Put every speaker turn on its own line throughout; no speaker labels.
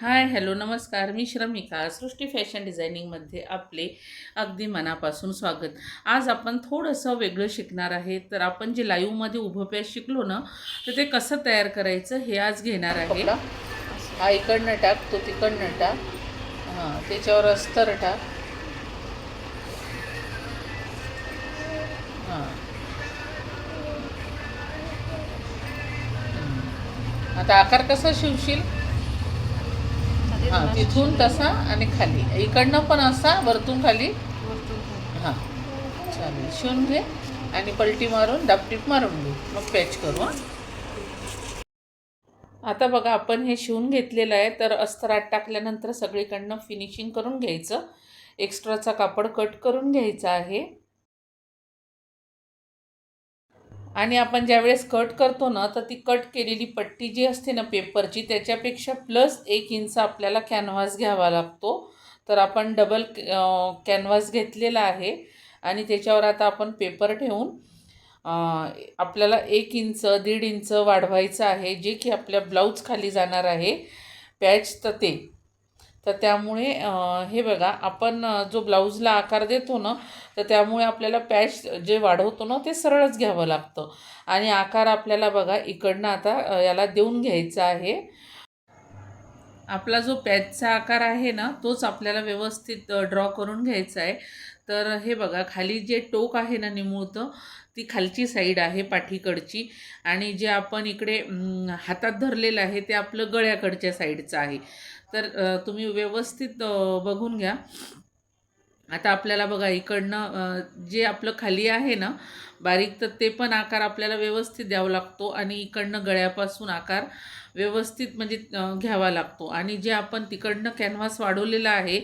Hi hello नमस्कार. मी श्रमिका. सृष्टी fashion डिझायनिंगमध्ये आपले अगदी मनापासून स्वागत. आज आपण थोडंसं वेगळं शिकणार आहे. तर आपण जे लाईव्हमध्ये उभं पॅच शिकलो ना तर ते कसं तयार करायचं हे आज घेणार आहे. हा इकडनं टाक तो तिकडनं टाक. हां त्याच्यावर अस्तर टाक. हां. आता आकार कसा शिवशील? हां तिथून तसा आणि खाली. इकडनं पण असा वरतून खाली. हां. चालेल. शिवून घे आणि पलटी मारून दापटीप मारून घे. मग पॅच करू हां. आता बघा आपण हे शिवून घेतलेलं आहे तर अस्तरात टाकल्यानंतर सगळीकडनं फिनिशिंग करून घ्यायचं. एक्स्ट्राचा कापड कट करून घ्यायचा आहे. आणि आपण ज्यावेळेस कट करतो ना तर ती कट केलेली पट्टी जी असते ना पेपरची त्याच्यापेक्षा प्लस एक इंच आपल्याला कॅनव्हास घ्यावा लागतो. तर आपण डबल कॅनव्हास घेतलेला आहे. आणि त्याच्यावर आता आपण पेपर ठेवून आपल्याला एक इंच दीड इंच वाढवायचं आहे जे की आपल्या ब्लाऊज खाली जाणार आहे. पॅच तर ते. तर त्यामुळे हे बघा आपण जो ब्लाऊजला आकार देतो ना तर त्यामुळे आपल्याला पॅच जे वाढवतो ना ते सरळच घ्यावं लागतं. आणि आकार आपल्याला बघा इकडनं आता याला देऊन घ्यायचा आहे. आपला जो पॅचचा आकार आहे ना तोच आपल्याला व्यवस्थित ड्रॉ करून घ्यायचा आहे. तर हे बघा खाली जे टोक आहे ना निमुळतं ती खालची साईड आहे पाठीकडची. आणि जे आपण इकडे हातात धरलेलं आहे ते आपलं गळ्याकडच्या साईडचं आहे. तर तुम्ही व्यवस्थित बघून घ्या. आता आपल्याला बघा इकडनं जे आपलं खाली आहे ना बारीक तर ते पण आकार आपल्याला व्यवस्थित द्यावा लागतो आणि इकडनं गळ्यापासून आकार व्यवस्थित म्हणजे घ्यावा लागतो. आणि जे आपण तिकडनं कॅनव्हास वाढवलेला आहे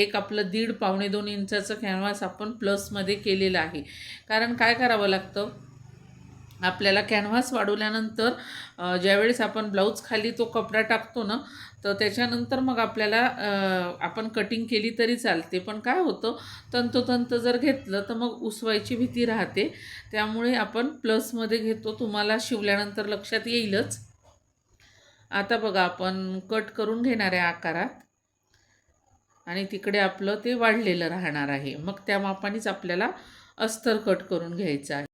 एक आपलं दीड पावणे दोन इंचाचं कॅनव्हास आपण प्लसमध्ये केलेलं आहे. कारण काय करावं लागतं? आपल्याला कॅनव्हास वाढवल्यानंतर ज्यावेळेस आपण ब्लाऊज खाली तो कपडा टाकतो ना तर त्याच्यानंतर मग आपल्याला आपण कटिंग केली तरी चालते. पण काय होतं तंतोतंत जर घेतलं तर मग उसवायची भीती राहते. त्यामुळे आपण प्लसमध्ये घेतो. तुम्हाला शिवल्यानंतर लक्षात येईलच. आता बघा आपण कट करून घेणार आहे आकारात आणि तिकडे आपलं ते वाढलेलं राहणार आहे. मग त्या मापानेच आपल्याला अस्तर कट करून घ्यायचं आहे.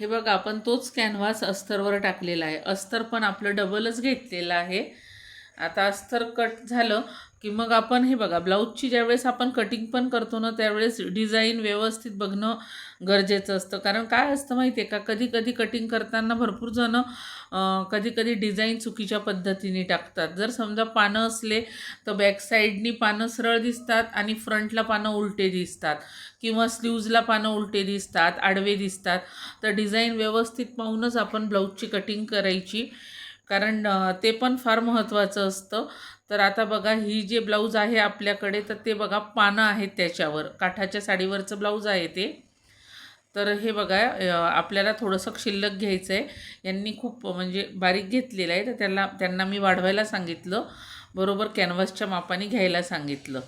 हे बघा आपण तोच कॅनव्हास अस्तरवर टाकलेला आहे. अस्तर पण आपलं डबलच घेतलेलं आहे. आता अस्तर कट झालं. की मग आपण हे बघा ब्लाऊजची ज्यावेळेस आपण कटिंग पण करतो ना त्यावेळेस डिझाईन व्यवस्थित बघणं गरजेचं असतं. कारण काय असतं माहिती आहे का कधी कधी कटिंग करताना भरपूर जणं कधी कधी डिझाईन चुकीच्या पद्धतीने टाकतात. जर समजा पानं असले तर बॅक साईडनी पानं सरळ दिसतात आणि फ्रंटला पानं उलटे दिसतात. किंवा स्लीव्जला पानं उलटे दिसतात आडवे दिसतात. तर डिझाईन व्यवस्थित पाहूनच आपण ब्लाऊजची कटिंग करायची. कारण ते पण फार महत्त्वाचं असतं. तर आता बघा ही जे ब्लाऊज आहे आपल्याकडे तर ते बघा पानं आहेत त्याच्यावर. काठाच्या साडीवरचं ब्लाऊज आहे ते. तर हे बघा आपल्याला थोडंसं शिल्लक घ्यायचं आहे यांनी खूप म्हणजे बारीक घेतलेलं आहे. तर त्याला त्यांना मी वाढवायला सांगितलं. बरोबर कॅनव्हासच्या मापाने घ्यायला सांगितलं.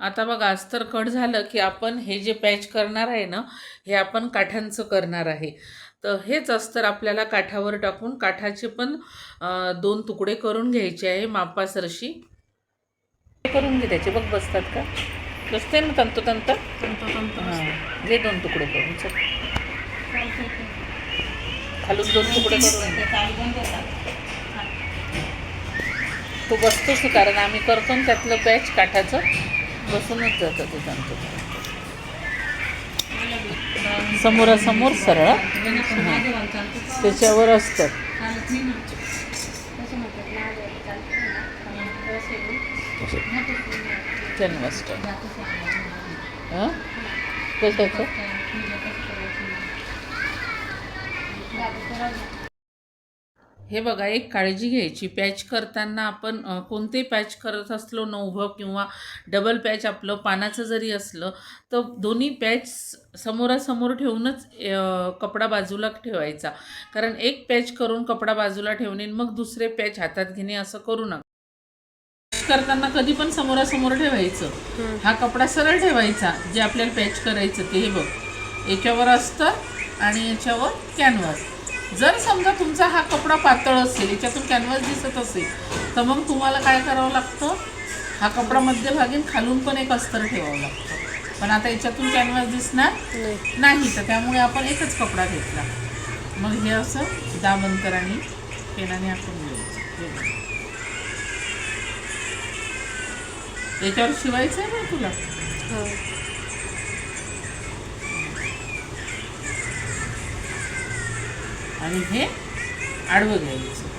आता बघा अस्तर कट झालं की आपण हे जे पॅच करणार आहे ना हे आपण काठांचं करणार आहे. तर हेच अस्तर आपल्याला काठावर टाकून काठाचे पण दोन तुकडे करून घ्यायचे आहे मापासरशी करून घे त्याचे बघ बसतात का? बसते ना तंतोतंत? हां घे दोन तुकडे करून चल. खालून दोन तुकडे करून. तू बसतोस कारण आम्ही करतो ना त्यातलं पॅच काठाचं. बसूनच जातं ते तंतोतंत. समोरासमोर सरळ. त्याच्यावर असतं. जन्माष्टमी हां? कशाचं? हे बघा एक काळजी घ्यायची. पॅच करताना आपण अ, कोणतेही पॅच करत असलो न उभं किंवा डबल पॅच आपलं पानाचं जरी असलं तर दोन्ही पॅच समोरासमोर ठेवूनच कपडा बाजूला ठेवायचा. कारण एक पॅच करून कपडा बाजूला ठेवणे मग दुसरे पॅच हातात घेणे असं करू नका. पॅच करताना कधी पण समोरासमोर ठेवायचं. हा कपडा सरळ ठेवायचा जे आपल्याला पॅच करायचं ते हे बघ. याच्यावर असतं आणि याच्यावर कॅनव्हास. जर समजा तुमचा हा कपडा पातळ असेल याच्यातून कॅनव्हास दिसत असेल तर मग तुम्हाला काय करावं लागतं? हा कपडा मध्यभागी खालून पण एक अस्तर ठेवावं लागतं. पण आता याच्यातून कॅनव्हास दिसणार
नाही
तर त्यामुळे आपण एकच कपडा घेतला. मग हे असं दाब आणि पेनाने आपण घ्यायचं याच्यावर शिवायचं आहे ना तुला
हो.
आणि हे आडवं घ्यायचं.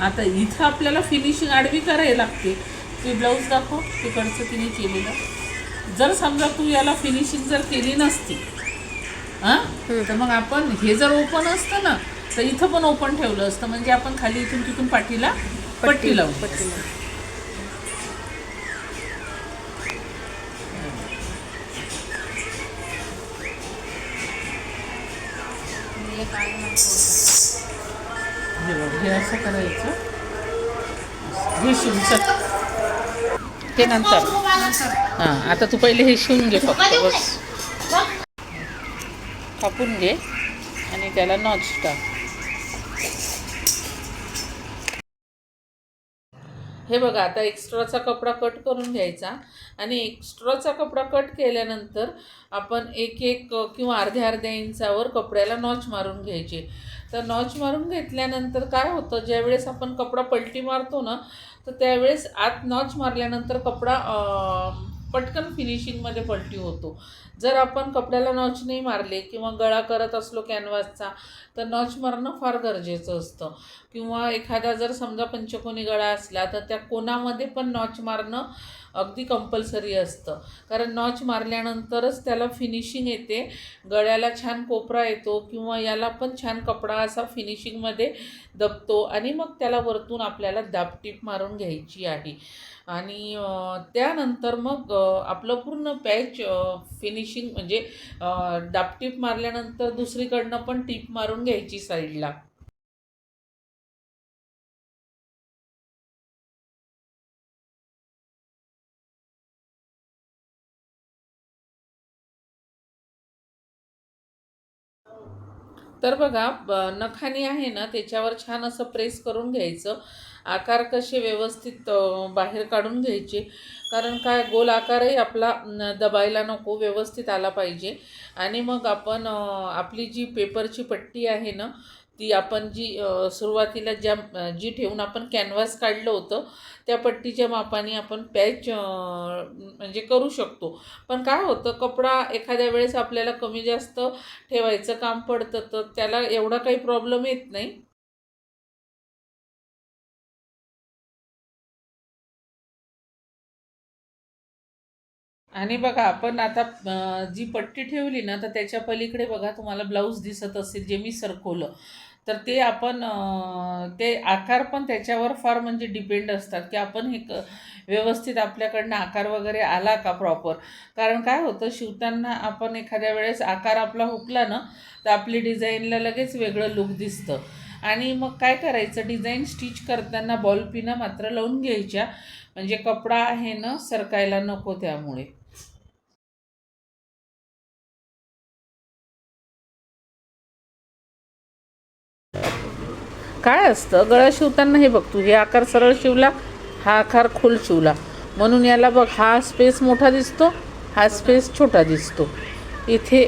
आता इथं आपल्याला फिनिशिंग आडवी करायला लागते. ते ब्लाऊज दाखव तिकडचं तिने केलेलं. जर समजा तू याला फिनिशिंग जर केली नसती हां? तर मग आपण हे जर ओपन असतं ना तर इथं पण ओपन ठेवलं असतं. म्हणजे आपण खाली इथून तिथून पाठीला पट्टी लावून. हे बघ हे असं करायचं. हे. ते नंतर. हां आता तू पहिले हे शिवून घे फक्त बस. कापून घे आणि त्याला नॉच टाक. हे बघा आता एक्स्ट्राचा कपडा कट करून घ्यायचा आणि एक्स्ट्राचा कपडा कट केल्यानंतर आपण एक एक किंवा अर्ध्या अर्ध्या इंचावर कपड्याला नॉच मारून घ्यायचे. तर नॉच मारून घेतल्यानंतर काय होतं ज्यावेळेस आपण कपडा पलटी मारतो ना तर त्यावेळेस आत नॉच मारल्यानंतर कपडा पटकन फिनिशिंगमध्ये पलटी होतो. जर आपण कपड्याला नॉच नाही मारले किंवा गळा करत असलो कॅनव्हासचा तर नॉच मारणं फार गरजेचं असतं. किंवा एखादा जर समजा पंचकोनी गळा असला तर त्या कोणामध्ये पण नॉच मारणं अगदी कंपल्सरी असतं. कारण नॉच मारल्यानंतरच त्याला फिनिशिंग येते. गळ्याला छान कोपरा येतो किंवा याला पण छान कपडा असा फिनिशिंगमध्ये दबतो आणि मग त्याला वरतून आपल्याला दाबटीप मारून घ्यायची आहे. आणि त्यानंतर मग आपलं पूर्ण पॅच फिनिशिंग म्हणजे दापटीप दाबटीप मारल्यानंतर दुसरीकडनं पण टीप मारून घ्यायची साईडला तर बघा नखानी आहे ना त्याच्यावर छान असं प्रेस करून घ्यायचं. आकार कसे व्यवस्थित बाहेर काढून घ्यायचे. कारण काय गोल आकारही आपला दबायला नको व्यवस्थित आला पाहिजे. आणि मग आपण आपली जी पेपरची पट्टी आहे ना ती आपण जी सुरुवातीला ज्या जी ठेवून आपण कॅनव्हास काढलं होतं त्या पट्टीच्या मापाने आपण पॅच म्हणजे करू शकतो. पण काय होतं कपडा एखाद्या वेळेस आपल्याला कमी जास्त ठेवायचं काम पडतं तर त्याला एवढा काही प्रॉब्लेम येत नाही. आणि बघा आपण आता जी पट्टी ठेवली ना तर त्याच्या पलीकडे बघा तुम्हाला ब्लाऊज दिसत असेल जे मी सरकवलं. तर ते आपण ते आकार पण त्याच्यावर फार म्हणजे डिपेंड असतात की आपण हे क व्यवस्थित आपल्याकडनं आकार वगैरे आला का प्रॉपर कारण काय होतं शिवताना आपण एखाद्या वेळेस आकार आपला हुकला ना तर आपली डिझाईनला लगेच वेगळं लुक दिसतं. आणि मग काय करायचं डिझाईन स्टिच करताना बॉल पिनं मात्र लावून घ्यायच्या. म्हणजे कपडा आहे ना सरकायला नको त्यामुळे. काय असतं? गळा शिवताना हे बघ तू हे आकार सरळ शिवला हा आकार खोल शिवला. म्हणून याला बघ हा स्पेस मोठा दिसतो हा स्पेस छोटा दिसतो. इथे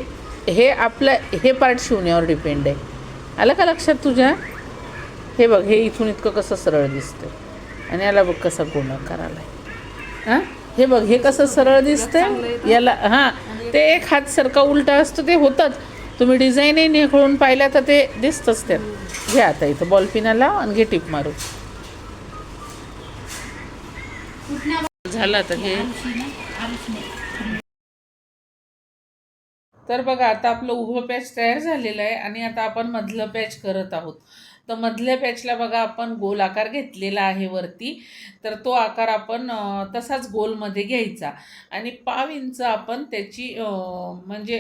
हे आपलं हे पार्ट शिवण्यावर डिपेंड आहे. आलं का लक्षात तुझ्या? हे बघ हे इथून इतकं कसं सरळ दिसतं आणि याला बघ कसा आकार आला हां? हे बघ हे कसं सरळ दिसतंय? याला हां. ते एक हात उलटा असतो ते होतंच तुम्ही डिझाईनही निखळून पाहिल्या तर ते दिसतंच त्यात. घे आता इथं बॉल लाव आणि घे टिप मारू झालं आता घे. तर बघा आता आपलं उभं पॅच तयार झालेलं आहे आणि आता आपण मधलं पॅच करत आहोत. तर मधल्या पॅचला बघा आपण गोल आकार घेतलेला आहे वरती. तर तो आकार आपण तसाच गोलमध्ये घ्यायचा. आणि पाव इंच आपण त्याची म्हणजे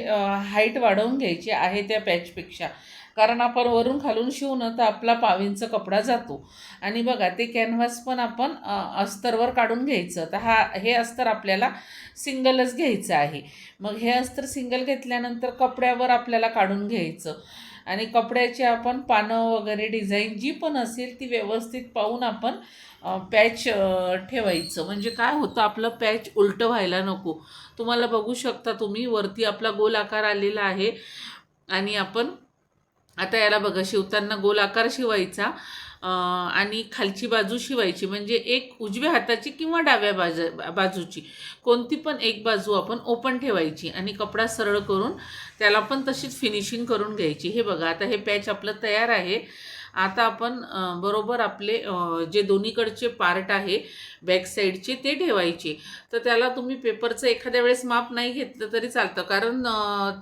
हाईट वाढवून घ्यायची आहे त्या पॅचपेक्षा कारण आपण वरून खालून शिवणं तर आपला पावींचा कपडा जातो. आणि बघा ते कॅनव्हास पण आपण अस्तरवर काढून घ्यायचं. तर हा हे अस्तर आपल्याला सिंगलच घ्यायचं आहे. मग हे अस्तर सिंगल घेतल्यानंतर कपड्यावर आपल्याला काढून घ्यायचं. आणि कपड्याचे आपण पानं वगैरे डिझाईन जी पण असेल ती व्यवस्थित पाहून आपण पॅच ठेवायचं. म्हणजे काय होतं आपलं पॅच उलटं व्हायला नको. तुम्हाला बघू शकता तुम्ही वरती आपला गोल आकार आलेला आहे. आणि आपण आता याला बघा शिवताना गोल आकार शिवायचा आणि खालची बाजू शिवायची म्हणजे एक उजव्या हाताची किंवा डाव्या बाजू बाजूची. कोणती पण एक बाजू आपण ओपन ठेवायची आणि कपडा सरळ करून त्याला पण तशीच फिनिशिंग करून घ्यायची. हे बघा आता हे पॅच आपलं तयार आहे. आता आपण बरोबर आपले जे दोन्हीकडचे पार्ट आहे बॅक साईडचे ते ठेवायचे. तर त्याला तुम्ही पेपरचं एखाद्या वेळेस माप नाही घेतलं तरी चालतं. कारण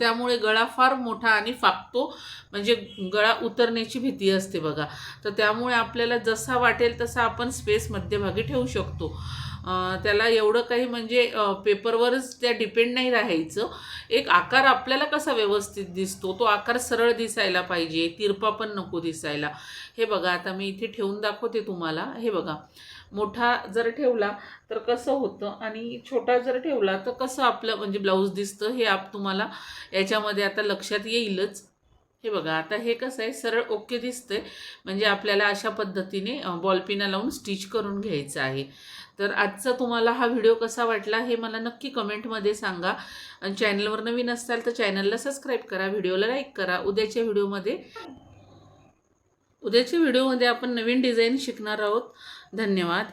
त्यामुळे गळा फार मोठा आणि फाकतो. म्हणजे गळा उतरण्याची भीती असते बघा. तर त्यामुळे आपल्याला जसा वाटेल तसा आपण स्पेस मध्यभागी ठेवू शकतो. त्याला एवढं काही म्हणजे पेपरवरच त्या डिपेंड नाही राहायचं. एक आकार आपल्याला कसा व्यवस्थित दिसतो तो आकार सरळ दिसायला पाहिजे तिरपा पण नको दिसायला. हे बघा आता मी इथे ठेवून दाखवते तुम्हाला. हे बघा मोठा जर ठेवला तर कसं होतं आणि छोटा जर ठेवला तर कसं आपलं म्हणजे ब्लाऊज दिसतं हे आप तुम्हाला याच्यामध्ये आता लक्षात येईलच. हे बघा आता हे कसं आहे सरळ ओके दिसतंय. म्हणजे आपल्याला अशा पद्धतीने बॉलपिना लावून स्टिच करून घ्यायचं आहे. तर आजचा तुम्हाला हा व्हिडिओ कसा वाटला हे मला नक्की कमेंटमध्ये सांगा. आणि चॅनलवर नवीन असाल तर चॅनलला सबस्क्राईब करा व्हिडिओला लाईक करा. उद्याच्या व्हिडिओमध्ये उद्याच्या व्हिडिओमध्ये आपण नवीन डिझाईन शिकणार आहोत. धन्यवाद.